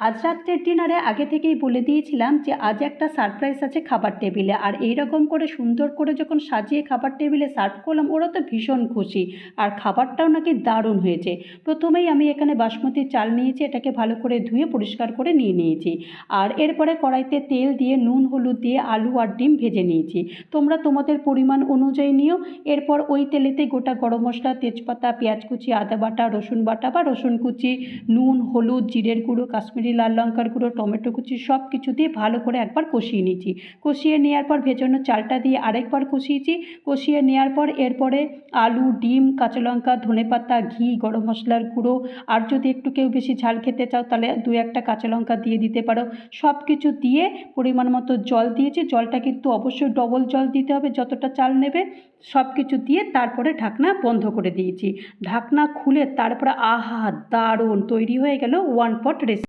আজ রাত্রের ডিনারে আগে থেকেই বলে দিয়েছিলাম যে, আজ একটা সারপ্রাইজ আছে খাবার টেবিলে আর এই রকম করে সুন্দর করে যখন সাজিয়ে খাবার টেবিলে সার্ভ করলাম, ওরা তো ভীষণ খুশি। আর খাবারটাও নাকি দারুণ হয়েছে। প্রথমেই আমি এখানে বাসমতি চাল নিয়েছি, এটাকে ভালো করে ধুয়ে পরিষ্কার করে নিয়ে নিয়েছি। আর এরপরে কড়াইতে তেল দিয়ে নুন, হলুদ দিয়ে আলু আর ডিম ভেজে নিয়েছি। তোমরা তোমাদের পরিমাণ অনুযায়ী নিও। এরপর ওই তেলেতে গোটা গরম মশলা, তেজপাতা, পেঁয়াজ কুচি, আদা বাটা, রসুন বাটা বা রসুন কুচি, নুন, হলুদ, জিরের গুঁড়ো, কাশ্মীরি লাল লঙ্কার গুঁড়ো, টমেটো কুচি সব কিছু দিয়ে ভালো করে একবার কষিয়ে নিয়েছি। কষিয়ে নেওয়ার পর ভেজানো চালটা দিয়ে আরেকবার কষিয়েছি। কষিয়ে নেওয়ার পর এরপরে আলু, ডিম, কাঁচা লঙ্কা ধনেপাতা ঘি, গরম মশলার গুঁড়ো, আর যদি একটু কেউ বেশি ঝাল খেতে চাও তাহলে দু একটা কাঁচা লঙ্কা দিয়ে দিতে পারো। সব কিছু দিয়ে পরিমাণ মতো জল দিয়েছি। জলটা কিন্তু অবশ্যই ডবল জল দিতে হবে, যতটা চাল নেবে সব কিছু দিয়ে তারপরে ঢাকনা বন্ধ করে দিয়েছি। ঢাকনা খুলে তারপরে আহা, দারুণ! তৈরি হয়ে গেল ওয়ান পট রেসিপি।